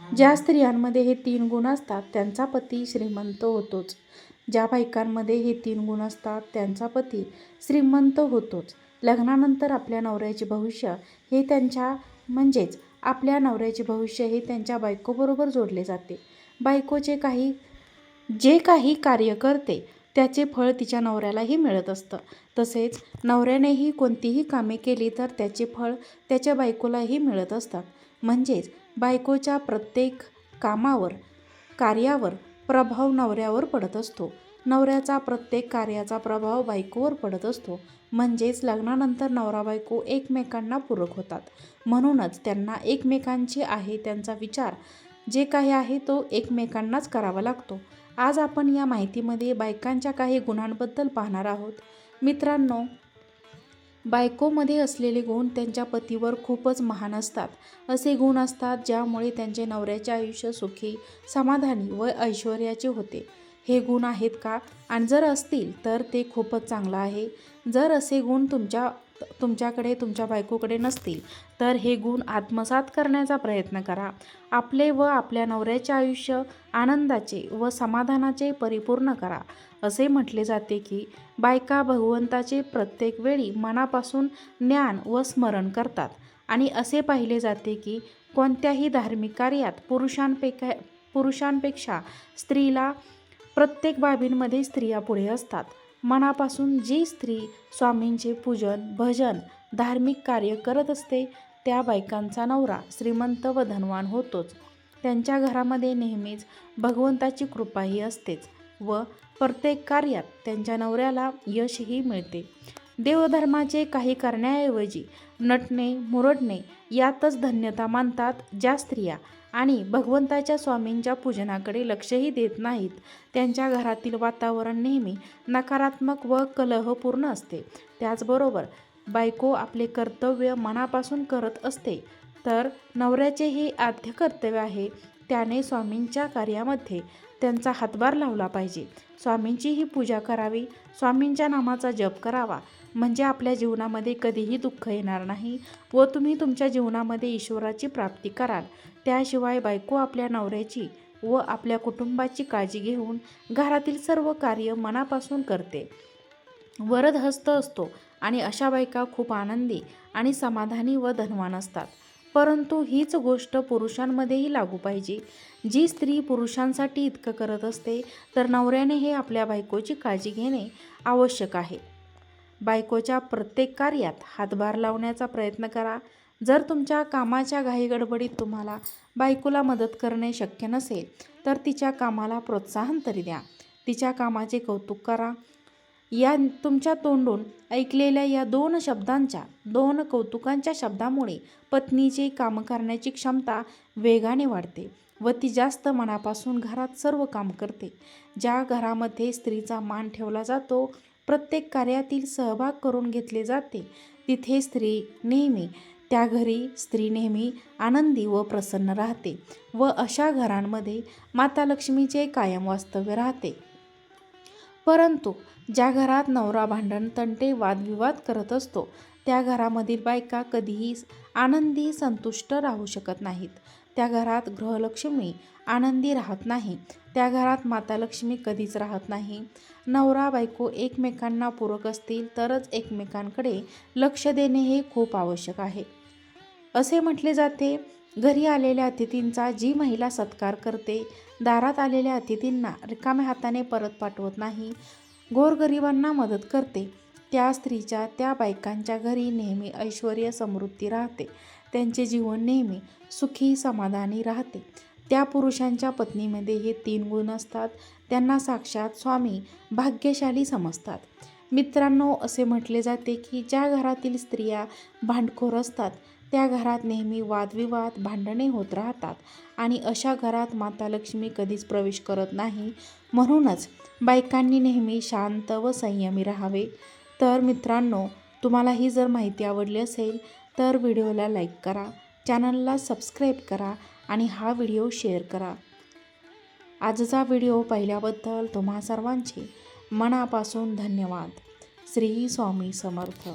ज्या स्त्रियांमध्ये हे तीन गुण असतात त्यांचा पती श्रीमंत होतोच. ज्या बायकांमध्ये हे तीन गुण असतात त्यांचा पती श्रीमंत होतोच. लग्नानंतर आपल्या नवऱ्याचे भविष्य हे त्यांच्या म्हणजेच आपल्या नवऱ्याचे भविष्य हे त्यांच्या बायकोबरोबर जोडले जाते. बायकोचे काही जे काही कार्य करते त्याचे फळ तिच्या नवऱ्यालाही मिळत असतं. तसेच नवऱ्यानेही कोणतीही कामे केली तर त्याचे फळ त्याच्या बायकोलाही मिळत असतात. म्हणजेच बायकोच्या प्रत्येक कामावर कार्यावर प्रभाव नवऱ्यावर पडत असतो. नवऱ्याचा प्रत्येक कार्याचा प्रभाव बायकोवर पडत असतो. म्हणजेच लग्नानंतर नवरा बायको एकमेकांना पूरक होतात. म्हणूनच त्यांना एकमेकांची आहे त्यांचा विचार. जे काही आहे तो एकमेकांनाच करावा लागतो. आज आपण या माहितीमध्ये बायकांच्या काही गुणांबद्दल पाहणार आहोत. मित्रांनो बायकोमध्ये असलेले गुण त्यांच्या पतीवर खूपच महान असतात. असे गुण असतात ज्यामुळे त्यांचे नवऱ्याचे आयुष्य सुखी समाधानी व ऐश्वर्याचे होते. हे गुण आहेत का? आणि जर असतील तर ते खूपच चांगलं आहे. जर असे गुण तुमच्या तुमच्याकडे तुमच्या बायकोकडे नसतील तर हे गुण आत्मसात करण्याचा प्रयत्न करा. आपले व आपल्या नवऱ्याचे आयुष्य आनंदाचे व समाधानाचे परिपूर्ण करा. असे म्हटले जाते की बायका भगवंताचे प्रत्येक वेळी मनापासून ज्ञान व स्मरण करतात. आणि असे पाहिले जाते की कोणत्याही धार्मिक कार्यात पुरुषांपेक्षा पुरुषांपेक्षा स्त्रीला प्रत्येक बाबींमध्ये स्त्रिया पुढे असतात. मनापासून जी स्त्री स्वामींचे पूजन भजन धार्मिक कार्य करत असते त्या बायकांचा नवरा श्रीमंत व धनवान होतोच. त्यांच्या घरामध्ये नेहमीच भगवंताची कृपाही असतेच व प्रत्येक कार्यात त्यांच्या नवऱ्याला यशही मिळते. देवधर्माचे काही करण्याऐवजी नटणे मुरडणे यातच धन्यता मानतात ज्या स्त्रिया आणि भगवंताच्या स्वामींच्या पूजनाकडे लक्षही देत नाहीत. त्यांच्या घरातील वातावरण नेहमी नकारात्मक व कलहपूर्ण असते. त्याचबरोबर बायको आपले कर्तव्य मनापासून करत असते. तर नवऱ्याचे हे आद्य कर्तव्य आहे त्याने स्वामींच्या कार्यामध्ये त्यांचा हातभार लावला पाहिजे. स्वामींचीही पूजा करावी स्वामींच्या नामाचा जप करावा. म्हणजे आपल्या जीवनामध्ये कधीही दुःख येणार नाही व तुम्ही तुमच्या जीवनामध्ये ईश्वराची प्राप्ती कराल. त्याशिवाय बायको आपल्या नवऱ्याची व आपल्या कुटुंबाची काळजी घेऊन घरातील सर्व कार्य मनापासून करते. वरद हस्त असतो आणि अशा बायका खूप आनंदी आणि समाधानी व धनवान असतात. परंतु हीच गोष्ट पुरुषांमध्येही लागू पाहिजे. जी स्त्री पुरुषांसाठी इतकं करत असते तर नवऱ्याने हे आपल्या बायकोची काळजी घेणे आवश्यक आहे. बायकोच्या प्रत्येक कार्यात हातभार लावण्याचा प्रयत्न करा. जर तुमच्या कामाच्या घाईगडबडीत तुम्हाला बायकोला मदत करणे शक्य नसेल तर तिच्या कामाला प्रोत्साहन तरी द्या. तिच्या कामाचे कौतुक करा. या तुमच्या तोंडून ऐकलेल्या या दोन शब्दांच्या दोन कौतुकांच्या शब्दामुळे पत्नीची कामं करण्याची क्षमता वेगाने वाढते व ती जास्त मनापासून घरात सर्व काम करते. ज्या घरामध्ये स्त्रीचा मान ठेवला जातो प्रत्येक कार्यातील सहभाग करून घेतले जाते तिथे स्त्री नेहमी त्या घरी स्त्री नेहमी आनंदी व प्रसन्न राहते व अशा घरांमध्ये माता लक्ष्मीचे कायम वास्तव्य राहते. परंतु ज्या घरात नवरा भांडण तंटे वादविवाद करत असतो त्या घरामधील बायका कधीही आनंदी संतुष्ट राहू शकत नाहीत. त्या घरात गृहलक्ष्मी आनंदी राहत नाही. त्या घरात माता लक्ष्मी कधीच राहत नाही. नवरा बायको एकमेकांना पूरक असतील तरच एकमेकांकडे लक्ष देणे हे खूप आवश्यक आहे. असे म्हटले जाते घरी आलेल्या अतिथींचा जी महिला सत्कार करते दारात आलेल्या अतिथींना रिकाम्या हाताने परत पाठवत नाही. गोरगरिबांना मदत करते. त्या स्त्रीच्या त्या बायकांच्या घरी नेहमी ऐश्वर समृद्धी राहते. त्यांचे जीवन नेहमी सुखी समाधानी राहते. त्या पुरुषांच्या पत्नीमध्ये हे तीन गुण असतात. त्यांना साक्षात स्वामी भाग्यशाली समजतात. मित्रांनो असे म्हटले जाते की ज्या घरातील स्त्रिया भांडखोर असतात त्या घरात नेहमी वादविवाद भांडणे होत राहतात आणि अशा घरात माता लक्ष्मी कधीच प्रवेश करत नाही. म्हणूनच बायकांनी नेहमी शांत व संयमी राहावे. तर मित्रांनो तुम्हाला ही जर माहिती आवडली असेल तर व्हिडिओला लाईक करा चॅनलला सबस्क्राईब करा आणि हा व्हिडिओ शेअर करा. आजचा व्हिडिओ पाहिल्याबद्दल तुम्हा सर्वांचे मनापासून धन्यवाद. श्री स्वामी समर्थ.